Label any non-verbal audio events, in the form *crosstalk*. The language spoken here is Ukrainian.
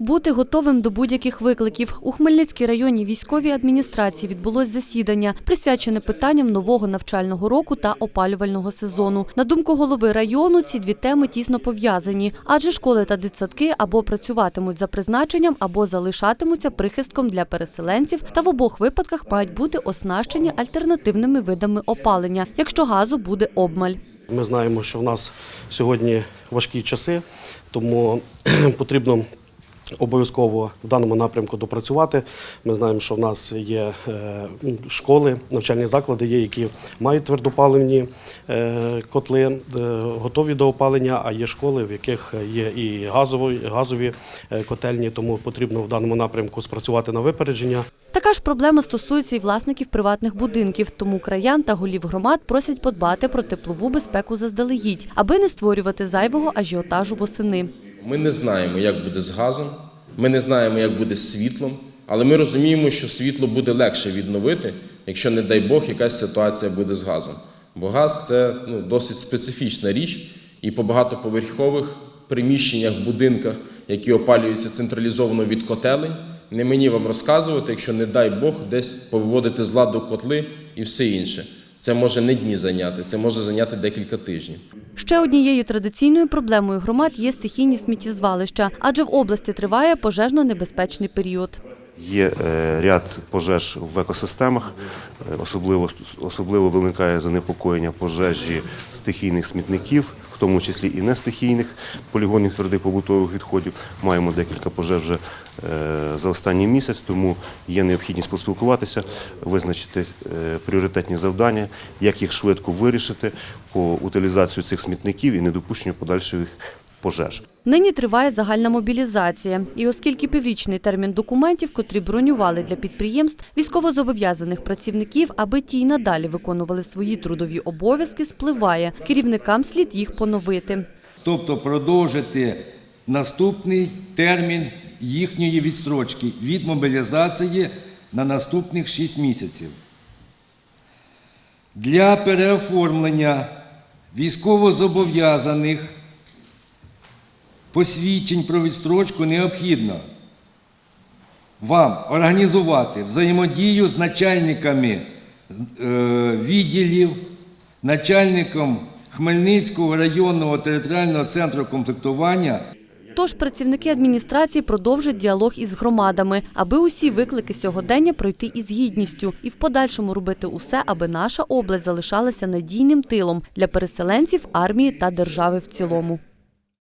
Бути готовим до будь-яких викликів у Хмельницькій районній військовій адміністрації відбулось засідання, присвячене питанням нового навчального року та опалювального сезону. На думку голови району, ці дві теми тісно пов'язані, адже школи та дитсадки або працюватимуть за призначенням, або залишатимуться прихистком для переселенців, та в обох випадках мають бути оснащені альтернативними видами опалення, якщо газу буде обмаль. Ми знаємо, що в нас сьогодні важкі часи, тому *clears throat* потрібно обов'язково в даному напрямку допрацювати. Ми знаємо, що в нас є е, школи, навчальні заклади, є, які мають твердопаливні е, котли, е, готові до опалення, а є школи, в яких є і газові, котельні, тому потрібно в даному напрямку спрацювати на випередження. Така ж проблема стосується і власників приватних будинків, тому краян та голів громад просять подбати про теплову безпеку заздалегідь, аби не створювати зайвого ажіотажу восени. Ми не знаємо, як буде з газом, ми не знаємо, як буде з світлом, але ми розуміємо, що світло буде легше відновити, якщо, не дай Бог, якась ситуація буде з газом. Бо газ це ну, досить специфічна річ, і по багатоповерхових приміщеннях, будинках, які опалюються централізовано від котелень, не мені вам розказувати, якщо, не дай Бог, десь повиводити з ладу котли і все інше. Це може не дні зайняти, це може зайняти декілька тижнів. Ще однією традиційною проблемою громад є стихійні сміттєзвалища, адже в області триває пожежно-небезпечний період. Є е, ряд пожеж в екосистемах, Е, особливо, особливо виникає занепокоєння пожежі стихійних смітників, в тому числі і нестихійних полігонів твердих побутових відходів. Маємо декілька пожеж вже е, за останній місяць, тому є необхідність поспілкуватися, визначити е, пріоритетні завдання, як їх швидко вирішити по утилізацію цих смітників і недопущенню подальших пожеж. Нині триває загальна мобілізація. І оскільки піврічний термін документів, котрі бронювали для підприємств, військовозобов'язаних працівників, аби ті й надалі виконували свої трудові обов'язки, спливає. Керівникам слід їх поновити. тобто продовжити наступний термін їхньої відстрочки від мобілізації на наступних 6 місяців. Для переоформлення військовозобов'язаних посвідчень про відстрочку необхідно вам організувати взаємодію з начальниками е, відділів, начальником Хмельницького районного територіального центру комплектування Тож працівники адміністрації продовжать діалог із громадами, аби усі виклики сьогодення пройти із гідністю і в подальшому робити усе, аби наша область залишалася надійним тилом для переселенців, армії та держави в цілому.